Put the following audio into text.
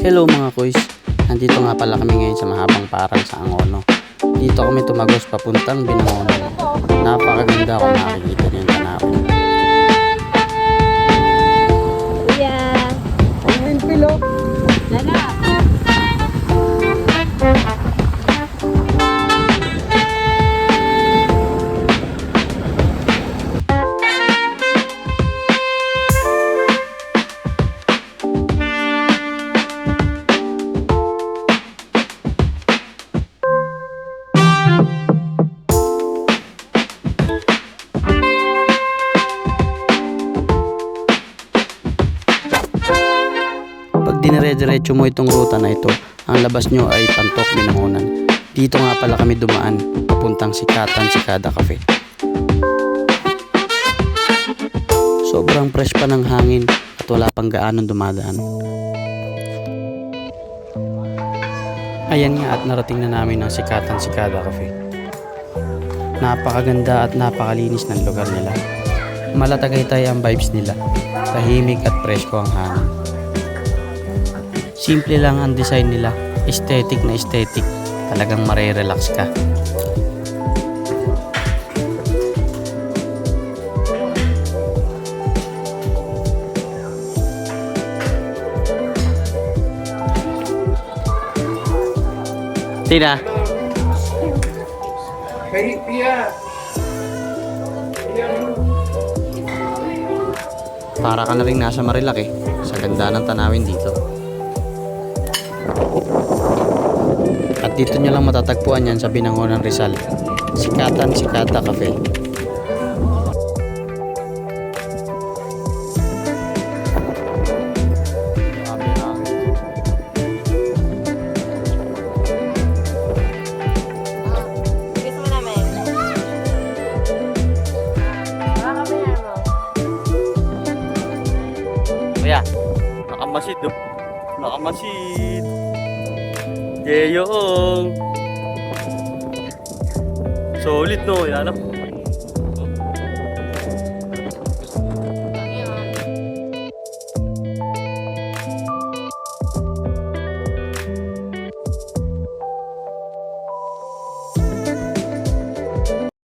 Hello mga kuys, nandito nga pala kami ngayon sa mahabang parang sa Angono. Dito kami tumagos papuntang Binangonan. Napakaganda kung nakikita niyo dinire-diretso mo itong ruta na ito, ang labas nyo ay Pantok Binangonan. Dito nga pala kami dumaan, papuntang Sikatan Sikada Cafe. Sobrang fresh pa ng hangin at wala pang gaanong dumadaan. Ayan nga at narating na namin ang Sikatan Sikada Cafe. Napakaganda at napakalinis ng lugar nila. Malatagaytay ang vibes nila. Tahimik at presko ang hangin. Simple lang ang design nila. Aesthetic na aesthetic. Talagang marirelax ka. Tina, Hey, Pia! para ka na rin nasa Marilaki sa ganda ng tanawin dito. At dito nyo lang matatagpuan yan sa Binangonan Rizal. Sikatan Sikata Cafe. Kuya, nakamasid oh. Nakamasid. Jeyoong. Solid no, yan oh.